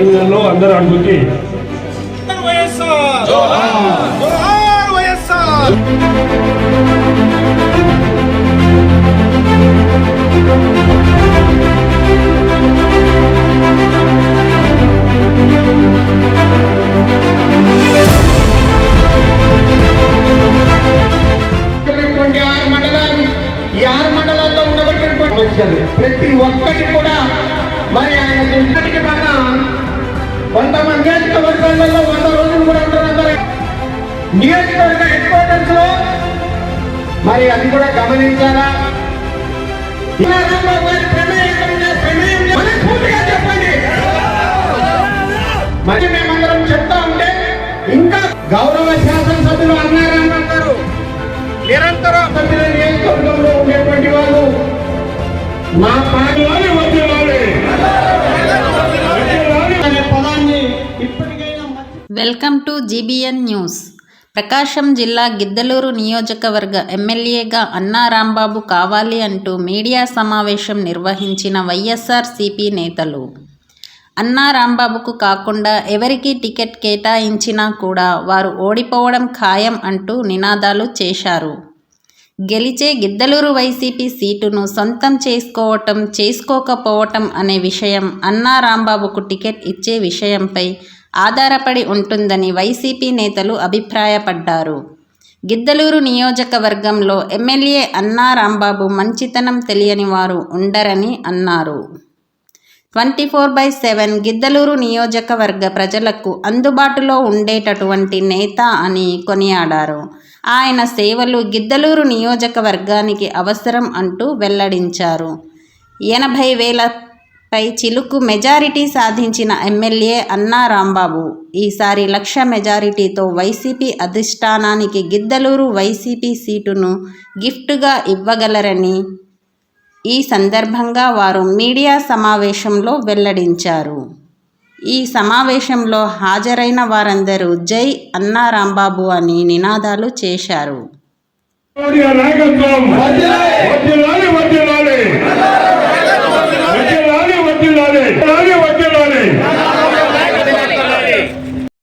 ఈ ఉండబడినటువంటి వచ్చారు ప్రతి ఒక్కటి కూడా మరి ఆయన నియోజకవర్గాలలో వంద రోజులు కూడా ఉంటున్నారు నియోజకవర్గ హెడ్ క్వార్టర్స్లో. మరి అది కూడా గమనించారా? మరి మేమందరం చెప్తా ఉంటే ఇంకా గౌరవ శాసనసభ్యులు అన్నారని గారు నిరంతరం సభ్యులు welcome to GBN news. Prakasam జిల్లా గిద్దలూరు నియోజకవర్గ ఎమ్మెల్యేగా అన్నా రాంబాబు కావాలి అంటూ మీడియా సమావేశం నిర్వహించిన వైఎస్ఆర్సీపీ నేతలు. అన్నా రాంబాబుకు కాకుండా ఎవరికి టికెట్ కేటాయించినా కూడా వారు ఓడిపోవడం ఖాయం అంటూ నినాదాలు చేశారు. గెలిచే గిద్దలూరు వైసీపీ సీటును సొంతం చేసుకోవటం చేసుకోకపోవటం అనే విషయం అన్నా రాంబాబుకు టికెట్ ఇచ్చే విషయంపై ఆధారపడి ఉంటుందని వైసీపీ నేతలు అభిప్రాయపడ్డారు. గిద్దలూరు నియోజకవర్గంలో ఎమ్మెల్యే అన్నా రాంబాబు మంచితనం తెలియని వారు ఉండరని అన్నారు. Twenty four by seven Giddalur నియోజకవర్గ ప్రజలకు అందుబాటులో ఉండేటటువంటి నేత అని కొనియాడారు. ఆయన సేవలు గిద్దలూరు నియోజకవర్గానికి అవసరం అంటూ వెల్లడించారు. ఎనభై వేల పై చిలుకు మెజారిటీ సాధించిన ఎమ్మెల్యే అన్నా రాంబాబు. ఈసారి లక్ష మెజారిటీతో వైసీపీ అధిష్టానానికి గిద్దలూరు వైసీపీ సీటును గిఫ్ట్గా ఇవ్వగలరని ఈ సందర్భంగా వారు మీడియా సమావేశంలో వెల్లడించారు. ఈ సమావేశంలో హాజరైన వారందరూ జై అన్నా రాంబాబు అని నినాదాలు చేశారు.